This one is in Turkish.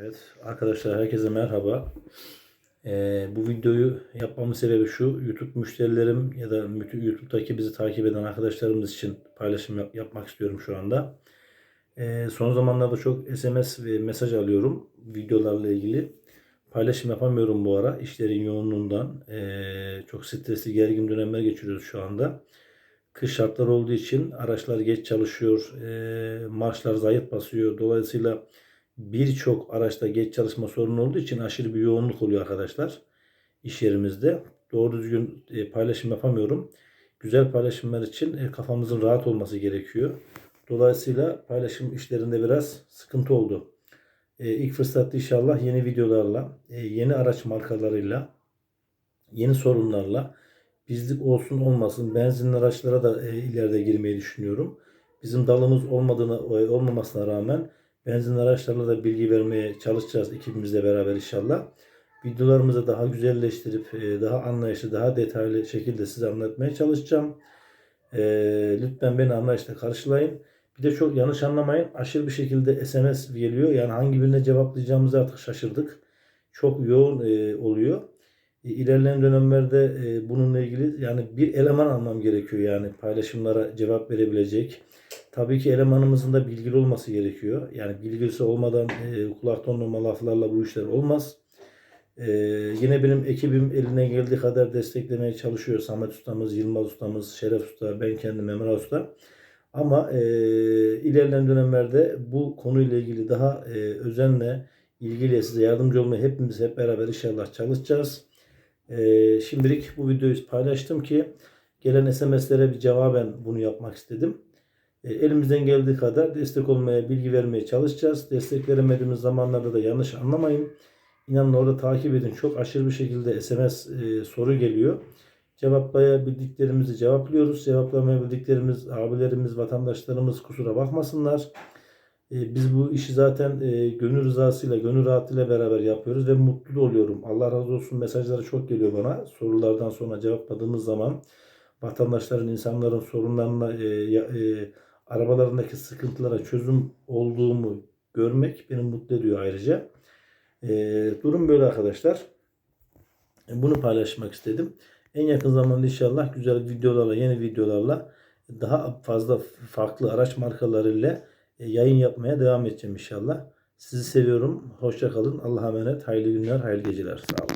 Evet arkadaşlar herkese merhaba. Ee, bu videoyu yapmamın sebebi şu. YouTube müşterilerim ya da YouTube'daki bizi takip eden arkadaşlarımız için paylaşım yap- yapmak istiyorum şu anda. Ee, son zamanlarda çok SMS ve mesaj alıyorum videolarla ilgili. Paylaşım yapamıyorum bu ara işlerin yoğunluğundan. Ee, çok stresli gergin dönemler geçiriyoruz şu anda. Kış şartları olduğu için araçlar geç çalışıyor, ee, marşlar zayıf basıyor. Dolayısıyla birçok araçta geç çalışma sorunu olduğu için aşırı bir yoğunluk oluyor arkadaşlar iş yerimizde. Doğru düzgün e, paylaşım yapamıyorum. Güzel paylaşımlar için e, kafamızın rahat olması gerekiyor. Dolayısıyla paylaşım işlerinde biraz sıkıntı oldu. E, ilk fırsatta inşallah yeni videolarla, yeni araç markalarıyla, yeni sorunlarla bizlik olsun olmasın benzinli araçlara da ileride girmeyi düşünüyorum. Bizim dalımız olmadığını olmamasına rağmen benzinli araçlarla da bilgi vermeye çalışacağız ekibimizle beraber inşallah. Videolarımızı daha güzelleştirip e, daha anlayışlı, daha detaylı şekilde size anlatmaya çalışacağım. E, lütfen beni anlayışla karşılayın. Bir de çok yanlış anlamayın. Aşırı bir şekilde SMS geliyor. Yani hangi birine cevaplayacağımızı artık şaşırdık. Çok yoğun e, oluyor. İlerleyen dönemlerde bununla ilgili yani bir eleman almam gerekiyor yani paylaşımlara cevap verebilecek. Tabii ki elemanımızın da bilgili olması gerekiyor. Yani bilgisi olmadan e, kulak tonlama laflarla bu işler olmaz. E, yine benim ekibim eline geldiği kadar desteklemeye çalışıyor. Samet Ustamız, Yılmaz Ustamız, Şeref Usta, ben kendim Emre Usta. Ama e, ilerleyen dönemlerde bu konuyla ilgili daha e, özenle ilgili size yardımcı olmaya hepimiz hep beraber inşallah çalışacağız. E, şimdilik bu videoyu paylaştım ki gelen SMS'lere bir cevaben bunu yapmak istedim. E, elimizden geldiği kadar destek olmaya, bilgi vermeye çalışacağız. Destek veremediğimiz zamanlarda da yanlış anlamayın. İnanın orada takip edin. Çok aşırı bir şekilde SMS e, soru geliyor. Cevaplayabildiklerimizi cevaplıyoruz. Cevaplamayabildiklerimiz abilerimiz, vatandaşlarımız kusura bakmasınlar. E, biz bu işi zaten e, gönül rızasıyla, gönül rahatıyla beraber yapıyoruz ve mutlu oluyorum. Allah razı olsun mesajları çok geliyor bana. Sorulardan sonra cevapladığımız zaman vatandaşların, insanların sorunlarına, e, e, arabalarındaki sıkıntılara çözüm olduğumu görmek beni mutlu ediyor ayrıca. E, durum böyle arkadaşlar. E, Bunu paylaşmak istedim. En yakın zamanda inşallah güzel videolarla, yeni videolarla daha fazla farklı araç markalarıyla e, yayın yapmaya devam edeceğim inşallah. Sizi seviyorum. Hoşça kalın. Allah'a emanet. Hayırlı günler, hayırlı geceler. Sağ olun.